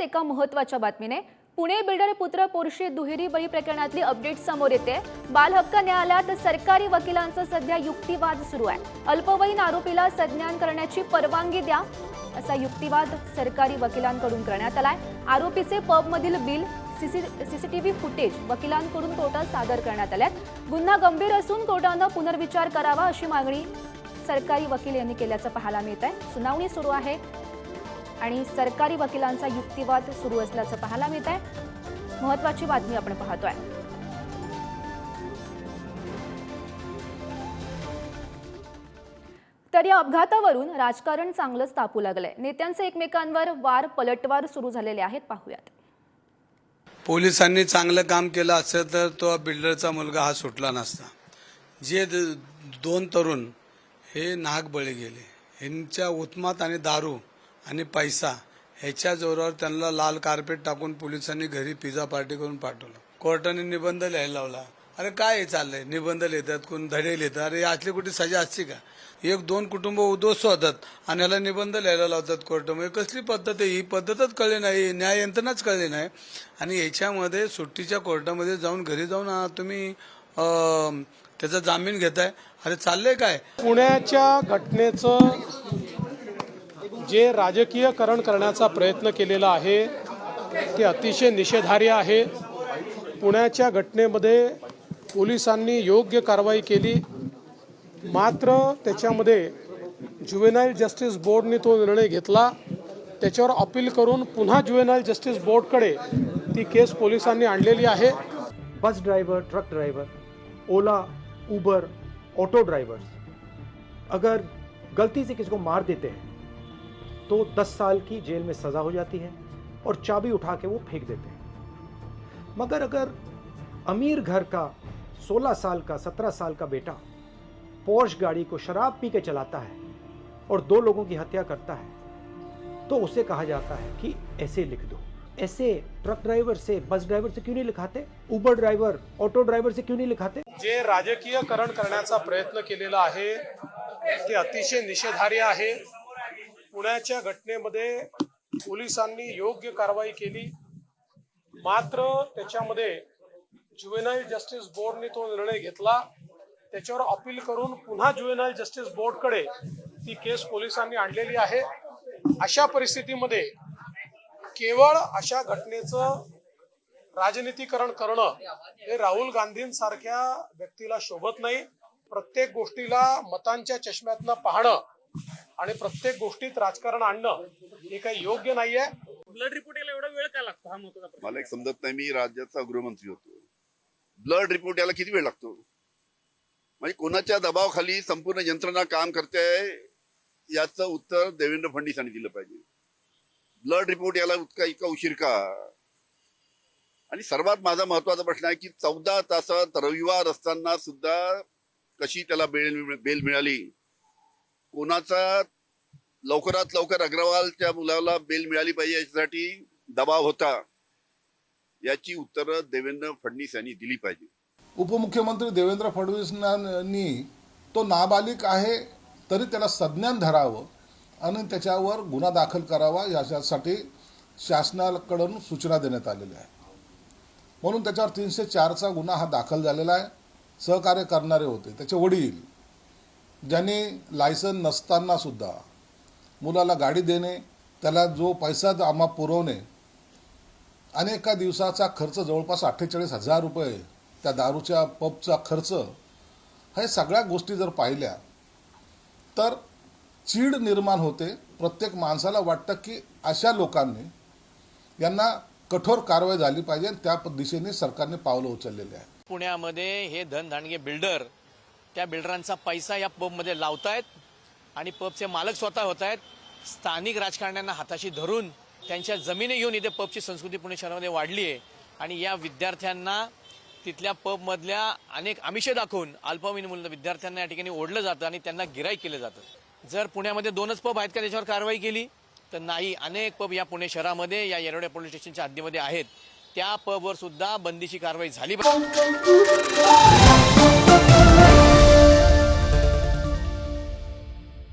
एका महत्त्वाच्या बातमीने पुणे बिल्डर पुत्र पोरशी दुहेरी बळी प्रकरणातली अपडेट समोर येते. बालहक्क न्यायालयात सरकारी वकिलांचा सध्या युक्तिवाद सुरू आहे. अल्पवयीन आरोपीला संज्ञान करण्याची परवानगी द्या असा युक्तिवाद सरकारी वकिलांकडून करण्यात आलाय. आरोपीचे पबमधील बिल सीसीटीव्ही फुटेज वकिलांकडून कोर्टात सादर करण्यात आल्यात. गुन्हा गंभीर असून कोर्टानं पुनर्विचार करावा अशी मागणी सरकारी वकील यांनी केल्याचं पाहायला मिळत आहे सुनावणी सुरू आहे. आणि सरकारी वकिलांचा युक्तिवाद सुरू असल्याचं पाहायला मिळत आहे. महत्वाची बातमी आपण पाहतोय. तर या अपघातावरून राजकारण चांगलंच तापू लागलंय. नेत्यांचे एकमेकांवर वार पलटवार सुरू झालेले आहेत. पाहूयात. पोलिसांनी चांगलं काम केलं असेल तर तो बिल्डरचा मुलगा हा सुटला नसता. जे दोन तरुण हे नाग बळी गेले. ह्यांच्या उत्मात आणि दारू आणि पैसा ह्याच्या जोरावर त्यांना लाल कार्पेट टाकून पोलिसांनी घरी पिझ्झा पार्टी करून पाठवलं. कोर्टाने निबंध लिहायला लावला. अरे काय चाललंय? निबंध लिहितात कोण धडे लिहितात? अरे असली कुठे सजा असते का? एक दोन कुटुंब उद्ध्वस्त होतात आणि याला निबंध लिहायला लावतात कोर्टामध्ये. कसली पद्धत आहे? ही पद्धतच कळली नाही न्याय यंत्रणाच कळली नाही. आणि याच्यामध्ये सुट्टीच्या कोर्टामध्ये जाऊन घरी जाऊन तुम्ही त्याचा जामीन घेताय. अरे चाललंय काय? पुण्याच्या घटनेचं जे राजकीयकरण करण्याचा प्रयत्न केलेला आहे ते अतिशय निषेधार्य आहे. पुण्याच्या घटनेमध्ये पोलिसांनी योग्य कारवाई केली. मात्र त्याच्यामध्ये ज्युवेनाईल जस्टिस बोर्डने तो निर्णय घेतला. त्याच्यावर अपील करून पुन्हा ज्युवेनाईल जस्टिस बोर्डकडे ती केस पोलिसांनी आणलेली आहे. Bus driver truck driver Ola Uber auto drivers अगर गलती से किसी को मार देते हैं तो 10 साल की जेल में सज़ा हो जाती है और चाबी उठा के वो फेंक देते हैं। मगर अगर अमीर घर का 16 साल का 17 साल का बेटा पोर्श गाड़ी को शराब पी के चलाता है और दो लोगों की हत्या करता है तो उसे कहा जाता है कि ऐसे लिख दो। ऐसे ट्रक ड्राइवर से, बस ड्राइवर से क्यों नहीं लिखाते? उबर ड्राइवर, ऑटो ड्राइवर से क्यों नहीं लिखाते? जे राजकीयकरण करण्याचा प्रयत्न केलेला आहे, ते अतिशय निषेधार्ह आहे. पुण्याच्या घटनेमध्ये पोलिसांनी योग्य कारवाई केली. मात्र त्याच्यामध्ये ज्युएनाईल जस्टिस बोर्डने तो निर्णय घेतला. त्याच्यावर अपील करून पुन्हा ज्युएनाईल जस्टिस बोर्डकडे ती केस पोलिसांनी आणलेली आहे. अशा परिस्थितीमध्ये केवळ अशा घटनेचं राजनीतीकरण करणं हे राहुल गांधींसारख्या व्यक्तीला शोभत नाही. प्रत्येक गोष्टीला मतांच्या चष्म्यातनं पाहणं आणि प्रत्येक गोष्टीत राजकारण आणणं हे काही योग्य नाहीये. ब्लड रिपोर्ट यायला एवढा वेळ का लागतो? हा महत्त्वाचा मला एक समजत नाही मी राज्याचा गृहमंत्री होतो. ब्लड रिपोर्ट याला किती वेळ लागतो? म्हणजे कोणाच्या दबावाखाली संपूर्ण यंत्रणा काम करते याचं उत्तर देवेंद्र फडणवीसांनी दिलं पाहिजे. ब्लड रिपोर्ट याला उतका इतका उशीर का? आणि सर्वात माझा महत्त्वाचा प्रश्न आहे की चौदा तासात रविवार असताना सुद्धा कशी त्याला बेल बेल मिळाली? कोणाचा लवकरात लवकर अग्रवालच्या मुलाला बेल मिळाली पाहिजे याच्यासाठी दबाव होता. याची उत्तरं देवेंद्र फडणवीस यांनी दिली पाहिजे. उपमुख्यमंत्री देवेंद्र फडणवीसांनी तो नाबालिक आहे तरी त्याला संज्ञान धरावं आणि त्याच्यावर गुन्हा दाखल करावा याच्यासाठी शासनाकडून सूचना देण्यात आलेल्या आहे म्हणून त्याच्यावर तीनशे चारचा गुन्हा हा दाखल झालेला आहे. सहकार्य करणारे होते. त्याचे वडील ज्यांनी लायसन नसताना सुद्धा मुलाला गाडी देणे त्याला जो पैसा आम्हा पुरवणे आणि एका दिवसाचा खर्च जवळपास अठ्ठेचाळीस हजार रुपये त्या दारूच्या पबचा खर्च हे सगळ्या गोष्टी जर पाहिल्या तर चीड निर्माण होते. प्रत्येक माणसाला वाटतं की अशा लोकांनी यांना कठोर कारवाई झाली पाहिजे त्या दिशेने सरकारने पावलं उचललेले आहे पुण्यामध्ये हे धनधानगे बिल्डर त्या बिल्डरांचा पैसा या पबमध्ये लावतायत आणि पबचे मालक स्वतः होत आहेत स्थानिक राजकारण्यांना हाताशी धरून त्यांच्या जमिनी घेऊन इथे पबची संस्कृती पुणे शहरामध्ये वाढली आहे. आणि या विद्यार्थ्यांना तिथल्या पबमधल्या अनेक आमिषे दाखवून अल्पवयीन मुलं विद्यार्थ्यांना या ठिकाणी ओढलं जातं आणि त्यांना गिराई केलं जातं. जर पुण्यामध्ये दोनच पब आहेत का त्याच्यावर कारवाई केली तर नाही अनेक पब या पुणे शहरामध्ये या येरवडे पोलीस स्टेशनच्या हद्दीमध्ये आहेत. त्या पबवर सुद्धा बंदीची कारवाई झाली. पाहिजे